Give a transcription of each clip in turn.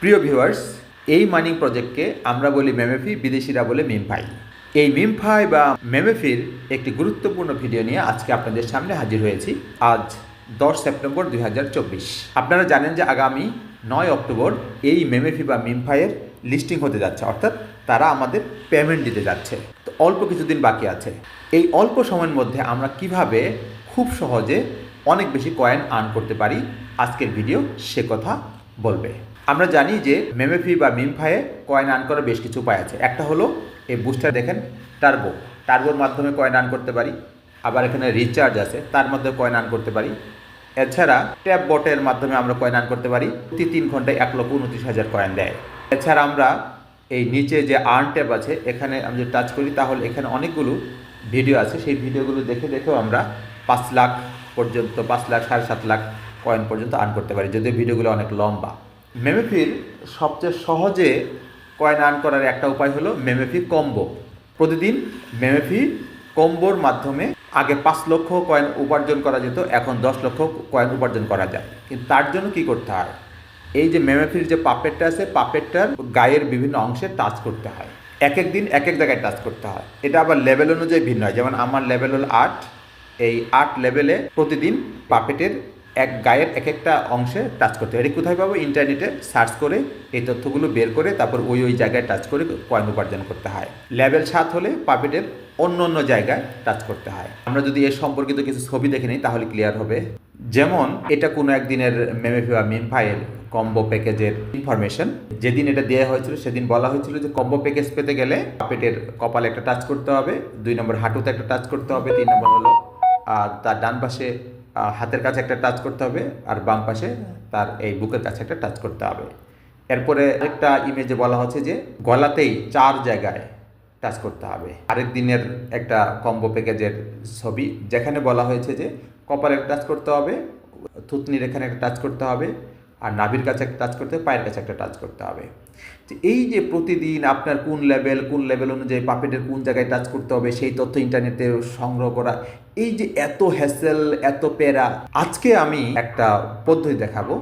প্রিয় ভিউয়ার্স এই মাইনিং প্রজেক্টকে আমরা বলি মেমেফি বিদেশিরা বলে মিমফাই এই মিমফাই বা মেমেফির একটি গুরুত্বপূর্ণ ভিডিও নিয়ে আজকে আপনাদের সামনে হাজির হয়েছি। আজ দশ সেপ্টেম্বর দুই হাজার চব্বিশ। আপনারা জানেন যে আগামী নয় অক্টোবর এই মেমেফি বা মিমফাইয়ের লিস্টিং হতে যাচ্ছে, অর্থাৎ তারা আমাদের পেমেন্ট দিতে যাচ্ছে। তো অল্প কিছুদিন বাকি আছে। এই অল্প সময়ের মধ্যে আমরা কীভাবে খুব সহজে অনেক বেশি কয়েন আর্ন করতে পারি, আজকের ভিডিও সে কথা বলবে। আমরা জানি যে মেমেফি বা মিমফায়ে কয়েন আর্ন করার বেশ কিছু উপায় আছে। একটা হলো এই বুস্টার দেখেন টার্বো টার্বোর মাধ্যমে কয়েন আর্ন করতে পারি। আবার এখানে রিচার্জ আছে, তার মধ্যে কয়েন আর্ন করতে পারি। এছাড়া ট্যাব বটের মাধ্যমে আমরা কয়েন আর্ন করতে পারি। প্রতি তিন ঘন্টায় এক লক্ষ উনত্রিশ হাজার কয়েন দেয়। এছাড়া আমরা এই নিচে যে আর্ন ট্যাব আছে, এখানে আমি যদি টাচ করি, তাহলে এখানে অনেকগুলো ভিডিও আছে। সেই ভিডিওগুলো দেখে দেখেও আমরা পাঁচ লাখ পর্যন্ত, পাঁচ লাখ, সাড়ে সাত লাখ কয়েন পর্যন্ত আর্ন করতে পারি। যদিও ভিডিওগুলো অনেক লম্বা। মেমেফির সবচেয়ে সহজে কয়েন আর্ন করার একটা উপায় হলো মেমেফি কম্বো। প্রতিদিন মেমেফি কম্বোর মাধ্যমে আগে পাঁচ লক্ষ কয়েন উপার্জন করা যেত, এখন দশ লক্ষ কয়েন উপার্জন করা যায়। কিন্তু তার জন্য কি করতে হয়? এই যে মেমেফির যে পাপেটটা আছে, পাপেটটার গায়ের বিভিন্ন অংশে টাচ করতে হয়। এক এক দিন এক এক জায়গায় টাচ করতে হয়। এটা আবার লেভেল অনুযায়ী ভিন্ন হয়। যেমন আমার লেভেল হল আট, এই আট লেভেলে প্রতিদিন পাপেটের এক গায়ের এক একটা অংশে টাচ করতে হয় এটা কোথায় পাবো? ইন্টারনেটে সার্চ করে এই তথ্যগুলো বের করে তারপর ওই ওই জায়গায় টাচ করে কয়েন উপার্জন করতে হয়। লেভেল সাত হলে পাপেটের অন্য অন্য জায়গায় টাচ করতে হয়। আমরা যদি এর সম্পর্কিত কিছু ছবি দেখে নিই, তাহলে ক্লিয়ার হবে। যেমন এটা কোনো একদিনের মেমেফি বা মিমফাইয়ের কম্বো প্যাকেজের ইনফরমেশন যেদিন এটা দেওয়া হয়েছিল, সেদিন বলা হয়েছিল যে কম্বো প্যাকেজ পেতে গেলে পেটের কপালে একটা টাচ করতে হবে। দুই নম্বর হাঁটুতে একটা টাচ করতে হবে। তিন নম্বর হলো আর তার ডান পাশে হাতের কাছে একটা টাচ করতে হবে আর বাম পাশে তার এই বুকের কাছে একটা টাচ করতে হবে। এরপরে একটা ইমেজে বলা হচ্ছে যে গলাতেই চার জায়গায় টাচ করতে হবে। আরেক দিনের একটা কম্বো প্যাকেজের ছবি যেখানে বলা হয়েছে যে কপালে টাচ করতে হবে, থুতনির এখানে একটা টাচ করতে হবে আর নাভির কাছে একটা টাচ করতে পায়ের কাছে একটা টাচ করতে হবে। তো এই যে প্রতিদিন আপনার কোন লেভেল কোন লেভেল অনুযায়ী পাপেটের কোন জায়গায় টাচ করতে হবে, সেই তথ্য ইন্টারনেটে সংগ্রহ করা, এই যে এত হ্যাসেল এত প্যারা, আজকে আমি একটা পদ্ধতি দেখাবো,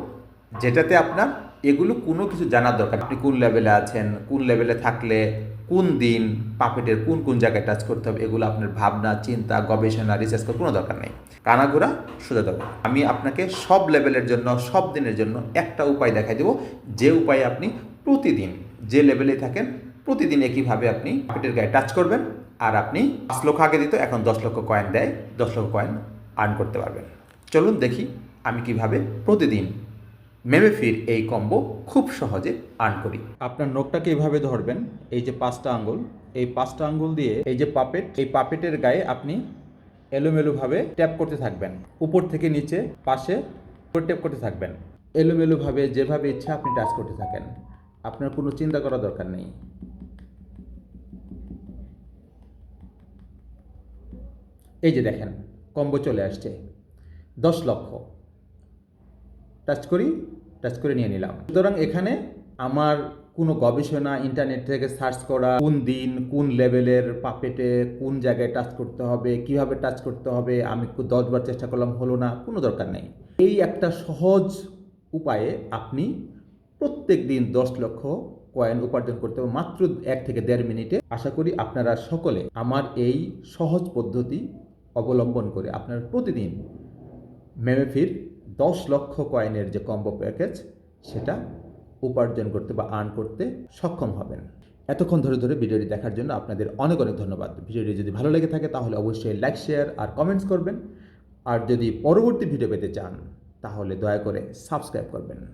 যেটাতে আপনার এগুলো কোনো কিছু জানার দরকার আপনি কোন লেভেলে আছেন, কোন লেভেলে থাকলে কোন দিন পাপেটের কোন কোন জায়গায় টাচ করতে হবে, এগুলো আপনার ভাবনা, চিন্তা, গবেষণা রিসার্চ করার কোনো দরকার নেই। কানাঘোরা সোজা দেবো আমি আপনাকে সব লেভেলের জন্য, সব দিনের জন্য একটা উপায় দেখাই দেবো। যে উপায়ে আপনি প্রতিদিন, যে লেভেলে থাকেন, প্রতিদিন একইভাবে আপনি পাপেটের গায়ে টাচ করবেন আর আপনি পাঁচ লক্ষ আগে দিত এখন দশ লক্ষ কয়েন দেয়, দশ লক্ষ কয়েন আর্ন করতে পারবেন। চলুন দেখি আমি কীভাবে প্রতিদিন মেমেফির এই কম্বো খুব সহজে আর্ন করি। আপনার নখটাকে এইভাবে ধরবেন, এই যে পাঁচটা আঙ্গুল, এই পাঁচটা আঙ্গুল দিয়ে এই যে পাপেট, এই পাপেটের গায়ে আপনি এলোমেলোভাবে ট্যাপ করতে থাকবেন। উপর থেকে নিচে, পাশে ট্যাপ করতে থাকবেন। এলোমেলোভাবে যেভাবে ইচ্ছা আপনি টাচ করতে থাকেন। আপনার কোনো চিন্তা করার দরকার নেই। এই যে দেখেন, কম্বো চলে আসছে। দশ লক্ষ। টাচ করি টাচ করে নিয়ে নিলাম। সুতরাং এখানে আমার কোনো গবেষণা ইন্টারনেট থেকে সার্চ করা, কোন দিন, কোন লেভেলের পাপেটে কোন জায়গায় টাচ করতে হবে, কীভাবে টাচ করতে হবে, আমি দশবার চেষ্টা করলাম, হলো না, কোনো দরকার নেই। এই একটা সহজ উপায়ে আপনি প্রত্যেক দিন দশ লক্ষ কয়েন উপার্জন করতে হবে, মাত্র এক থেকে দেড় মিনিটে। আশা করি আপনারা সকলে আমার এই সহজ পদ্ধতি অবলম্বন করে আপনারা প্রতিদিন মেমেফির দশ লক্ষ কয়েনের যে কম্বো প্যাকেজ সেটা উপার্জন করতে বা আর্ন করতে সক্ষম হবেন। এতক্ষণ ধরে ধরে ভিডিওটি দেখার জন্য আপনাদের অনেক অনেক ধন্যবাদ। ভিডিওটি যদি ভালো লেগে থাকে, তাহলে অবশ্যই লাইক শেয়ার আর কমেন্টস করবেন। আর যদি পরবর্তী ভিডিও পেতে চান, তাহলে দয়া করে সাবস্ক্রাইব করবেন।